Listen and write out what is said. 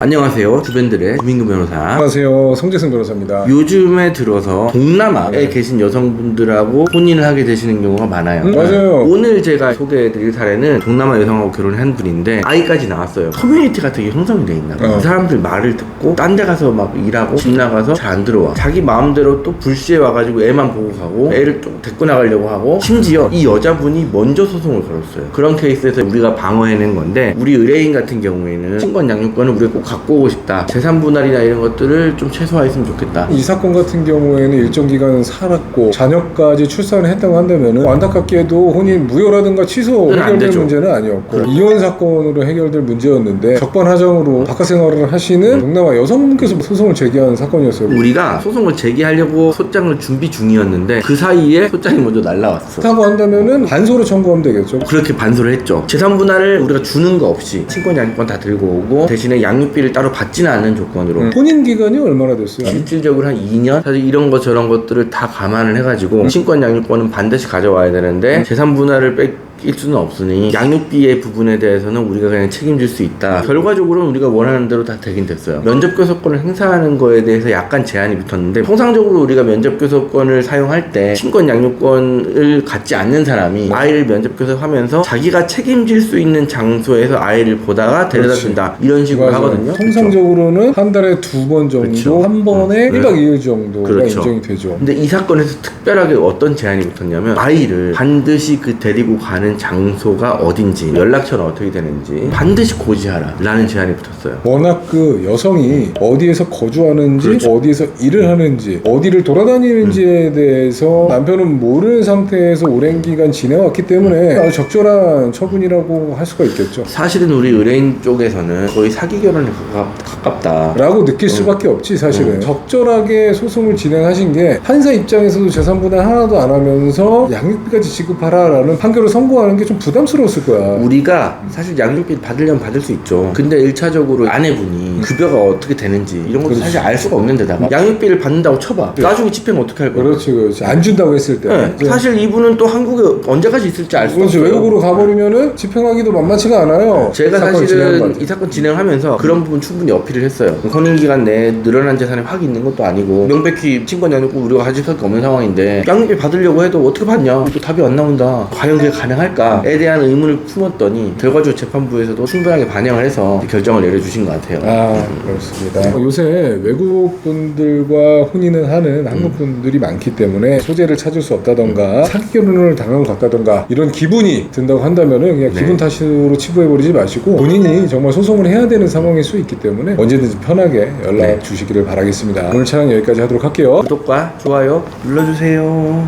안녕하세요 주변들의 주민규 변호사 안녕하세요. 송재승 변호사입니다. 요즘에 들어서 동남아에 계신 여성분들하고 혼인을 하게 되시는 경우가 많아요 음, 맞아요. 오늘 제가 소개해드릴 사례는 동남아 여성하고 결혼한 분인데 아이까지 나왔어요 커뮤니티 같은 게 형성이 돼 있나 봐요 어. 그 사람들 말을 듣고 딴 데 가서 막 일하고 집 나가서 잘 안 들어와 자기 마음대로 또 불시에 와가지고 애만 보고 가고 애를 또 데리고 나가려고 하고 심지어 이 여자분이 먼저 소송을 걸었어요 그런 케이스에서 우리가 방어해낸 건데 우리 의뢰인 같은 경우에는 친권 양육권을 우리가 꼭 갖고 오고 싶다 재산 분할이나 이런 것들을 좀 최소화했으면 좋겠다 이 사건 같은 경우에는 일정 기간 살았고 자녀까지 출산을 했다고 한다면은 안타깝게도 혼인 무효라든가 취소 안 해결될. 문제는 아니었고 그렇죠. 이혼 사건으로 해결될 문제였는데 적반하장으로 바깥 생활을 하시는 동남아 여성분께서 소송을 제기한 사건이었어요. 우리가 소송을 제기하려고 소장을 준비 중이었는데 그 사이에 소장이 먼저 날라왔어 그렇다고 한다면은 반소로 청구하면 되겠죠. 그렇게 반소를 했죠. 재산 분할을 우리가 주는 거 없이 친권 양육권 다 들고 오고 대신에 양육 비를 따로 받지는 않는 조건으로 음. 혼인 기간이 얼마나 됐어요? 실질적으로 한 2년 사실 이런 거 저런 것들을 다 감안을 해가지고 친권 양육권은 반드시 가져와야 되는데 재산 분할을 뺏 길 수는 없으니 양육비의 부분에 대해서는 우리가 그냥 책임질 수 있다. 결과적으로는 우리가 원하는 대로 다 되긴 됐어요. 면접 교섭권을 행사하는 거에 대해서 약간 제한이 붙었는데 통상적으로 우리가 면접 교섭권을 사용할 때 친권 양육권을 갖지 않는 사람이 아이를 면접 교섭하면서 자기가 책임질 수 있는 장소에서 아이를 보다가 데려다 그렇지. 준다 이런 식으로 맞아요. 하거든요. 통상적으로 한 달에 두 번 정도, 그렇죠. 한 번에 음. 1박 2일 정도가 그렇죠. 인정이 되죠. 근데 이 사건에서 특별하게 어떤 제한이 붙었냐면 아이를 반드시 그 데리고 가는 장소가 어딘지 연락처는 어떻게 되는지 반드시 고지하라 라는 제한이 붙었어요. 워낙 그 여성이 어디에서 거주하는지 그렇죠. 어디에서 일을 하는지 어디를 돌아다니는지에 대해서 남편은 모르는 상태에서 오랜 기간 지내왔기 때문에 아주 적절한 처분이라고 할 수가 있겠죠. 사실은 우리 의뢰인 쪽에서는 거의 사기 결혼에 가깝, 가깝다 라고 느낄 수밖에 없지 사실은. 음. 적절하게 소송을 진행하신 게 판사 입장에서도 재산분할 하나도 안 하면서 양육비까지 지급하라라는 판결을 선고 하는 게 좀 부담스러웠을 거야. 우리가 사실 양육비 받으려면 받을 수 있죠. 근데 1차적으로 아내분이 급여가 어떻게 되는지 이런 것도 그렇지. 사실 알 수가 없는 데다가 양육비를 받는다고 쳐봐 나중에 집행 어떻게 할 거야 그렇지 그렇지 안 준다고 했을 때 네, 이제 사실 이분은 또 한국에 언제까지 있을지 알 수가 그렇지 없어요 외국으로 가버리면은 집행하기도 만만치가 않아요 제가 진행한 사실은. 이 사건 진행하면서 그런 부분 충분히 어필을 했어요. 혼인 기간 내에 늘어난 재산이 확 있는 것도 아니고 명백히 친권 양육권 우리가 가질 수밖에 없는 상황인데 양육비 받으려고 해도 어떻게 받냐? 또 답이 안 나온다. 과연 그게 가능할까?에 대한 의문을 품었더니 결과적으로 재판부에서도 충분하게 반영을 해서 결정을 내려주신 것 같아요. 아 그렇습니다. 어, 요새 외국 분들과 혼인을 하는 한국 분들이 많기 때문에 소재를 찾을 수 없다던가 사기 결혼을 당한 것 같다던가 이런 기분이 든다고 한다면은 그냥 네. 기분 탓으로 치부해버리지 마시고 본인이 정말 소송을 해야 되는 상황일 수 있기 때문에 언제든지 편하게 연락 네. 주시기를 바라겠습니다. 오늘 촬영 여기까지 하도록 할게요. 구독과 좋아요 눌러주세요.